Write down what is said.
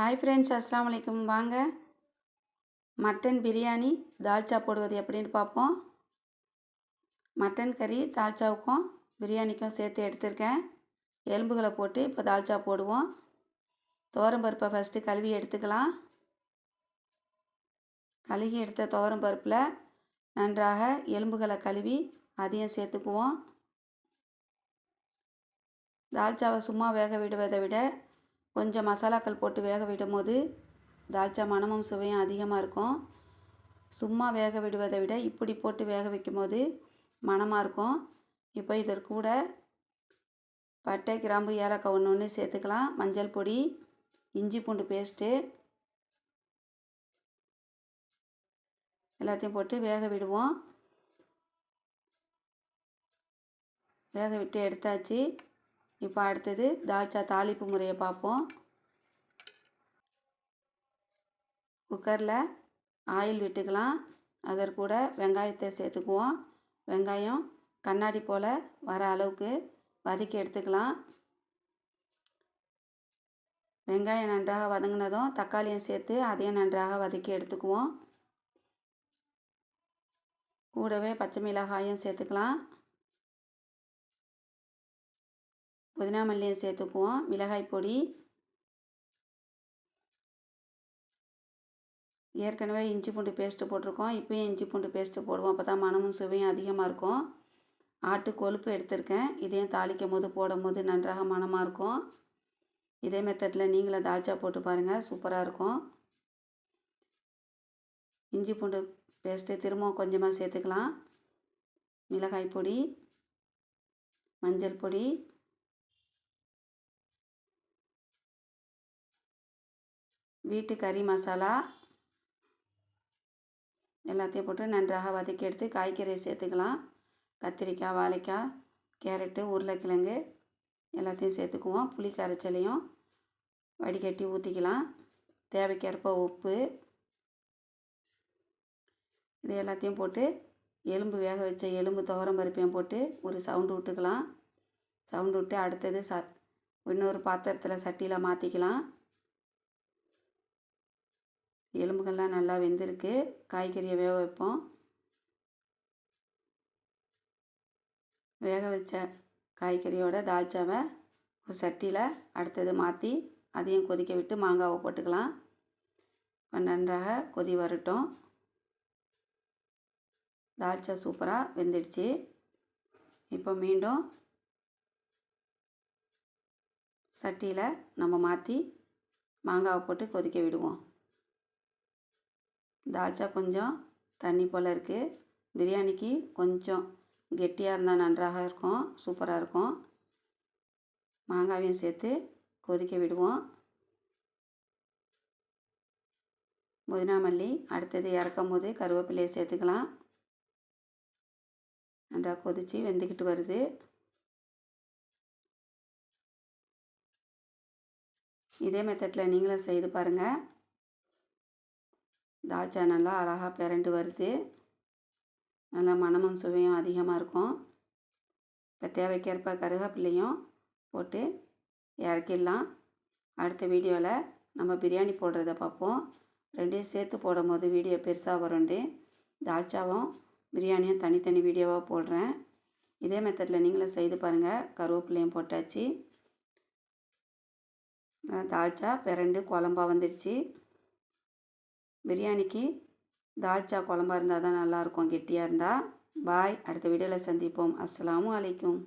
Hi friends அஸ்லாம் வலைக்கம் வாங்க. மட்டன் பிரியாணி தால்ச்சா போடுவது எப்படின்னு பார்ப்போம். மட்டன் கறி தால்ச்சாவுக்கும் பிரியாணிக்கும் சேர்த்து எடுத்திருக்கேன். எலும்புகளை போட்டு இப்போ தால்ச்சா போடுவோம். பருப்பை ஃபஸ்ட்டு கழுவி எடுத்துக்கலாம். கழுகி எடுத்த பருப்பில் நன்றாக எலும்புகளை கழுவி அதையும் சேர்த்துக்குவோம். தால்ச்சாவை சும்மா வேக விடுவதை விட கொஞ்சம் மசாலாக்கள் போட்டு வேக விடும் போது தால்ச்சா மணமும் சுவையும் அதிகமாக இருக்கும். சும்மா வேக விடுவதை விட இப்படி போட்டு வேக வைக்கும் போது மணமாக இருக்கும். இப்போ இதற்கு கூட பட்டை கிராம்பு ஏலக்காய் ஒன்று ஒன்று சேர்த்துக்கலாம். மஞ்சள் பொடி இஞ்சி பூண்டு பேஸ்ட்டு எல்லாத்தையும் போட்டு வேக விடுவோம். வேக விட்டு எடுத்தாச்சு. இப்போ அடுத்தது தால்ச்சா தாளிப்பு முறையை பார்ப்போம். குக்கரில் ஆயில் விட்டுக்கலாம். அதற்கூட வெங்காயத்தை சேர்த்துக்குவோம். வெங்காயம் கண்ணாடி போல் வர அளவுக்கு வதக்கி எடுத்துக்கலாம். வெங்காயம் நன்றாக வதங்கினதும் தக்காளியும் சேர்த்து அதையும் நன்றாக வதக்கி எடுத்துக்குவோம். கூடவே பச்சை மிளகாயும் சேர்த்துக்கலாம். புதினா மல்லியை சேர்த்துக்குவோம். மிளகாய் பொடி. ஏற்கனவே இஞ்சி பூண்டு பேஸ்ட்டு போட்டிருக்கோம். இப்போயும் இஞ்சி பூண்டு பேஸ்ட்டு போடுவோம். அப்போ தான் மனமும் சுவையும் அதிகமாக இருக்கும். ஆட்டு கொழுப்பு எடுத்திருக்கேன். இதையும் தாளிக்கும் போது போடும் போது நன்றாக மனமாக இருக்கும். இதே மெத்தடில் நீங்களும் தால்ச்சா போட்டு பாருங்கள் சூப்பராக இருக்கும். இஞ்சி பூண்டு பேஸ்ட்டு திரும்பவும் கொஞ்சமாக சேர்த்துக்கலாம். மிளகாய் பொடி. மஞ்சள் பொடி. வீட்டு கறி மசாலா எல்லாத்தையும் போட்டு நன்றாக வதக்கி எடுத்து காய்கறியை சேர்த்துக்கலாம். கத்திரிக்காய் வாழைக்காய் கேரட்டு உருளைக்கிழங்கு எல்லாத்தையும் சேர்த்துக்குவோம். புளி கரைச்சலையும் வடிகட்டி ஊற்றிக்கலாம் தேவைக்கேற்ப உப்பு இது எல்லாத்தையும் போட்டு எலும்பு வேக வச்ச எலும்பு துவரம் பருப்பையும் போட்டு ஒரு சவுண்டு விட்டுக்கலாம். சவுண்டு விட்டு அடுத்தது ச இன்னொரு பாத்திரத்தில் சட்டியில் மாற்றிக்கலாம் எலும்புகள்லாம் நல்லா வெந்திருக்கு. காய்கறியை வேக வைப்போம். வேக வச்ச காய்கறியோட தால்ச்சாவை ஒரு சட்டியில் அடுத்தது மாற்றி அதையும் கொதிக்க விட்டு மாங்காவை போட்டுக்கலாம். நன்றாக கொதி வரட்டும். தால்ச்சா சூப்பராக வெந்துடுச்சு. இப்போ மீண்டும் சட்டியில் நம்ம மாற்றி மாங்காவை போட்டு கொதிக்க விடுவோம். தால்ச்சா கொஞ்சம் தண்ணி போல் இருக்குது பிரியாணிக்கு கொஞ்சம் கெட்டியாக இருந்தால் நன்றாக இருக்கும் சூப்பராக இருக்கும். மாங்காவையும் சேர்த்து கொதிக்க விடுவோம். புதினா மல்லி அடுத்தது இறக்கும் போது கருவேப்பிலையை சேர்த்துக்கலாம். நல்லா கொதித்து வெந்துக்கிட்டு வருது. இதே மெத்தடில் நீங்களும் செய்து பாருங்கள் தால்ச்சா நல்லா அழகாக பிறண்டு வருது. நல்லா மனமும் சுவையும் அதிகமாக இருக்கும். இப்போ தேவைக்கேற்ப கருவேப்பிலையும் போட்டு இறக்கிடலாம். அடுத்த வீடியோவில் நம்ம பிரியாணி போடுறத பார்ப்போம். ரெண்டையும் சேர்த்து போடும் போது வீடியோ பெருசாக வரும்ண்டு. தால்ச்சாவும் பிரியாணியும் தனித்தனி வீடியோவாக போடுறேன். இதே மெத்தடில் நீங்களும் செய்து பாருங்கள் கருவேப்பிலையும் போட்டாச்சு. தால்ச்சா பிறண்டு குழம்பா வந்துடுச்சு பிரியாணிக்கு தால்ச்சா குழம்பா இருந்தால் தான் நல்லாயிருக்கும் கெட்டியாக இருந்தால் பாய் அடுத்த வீடியோவில் சந்திப்போம். அஸ்லாம் வலைக்கும்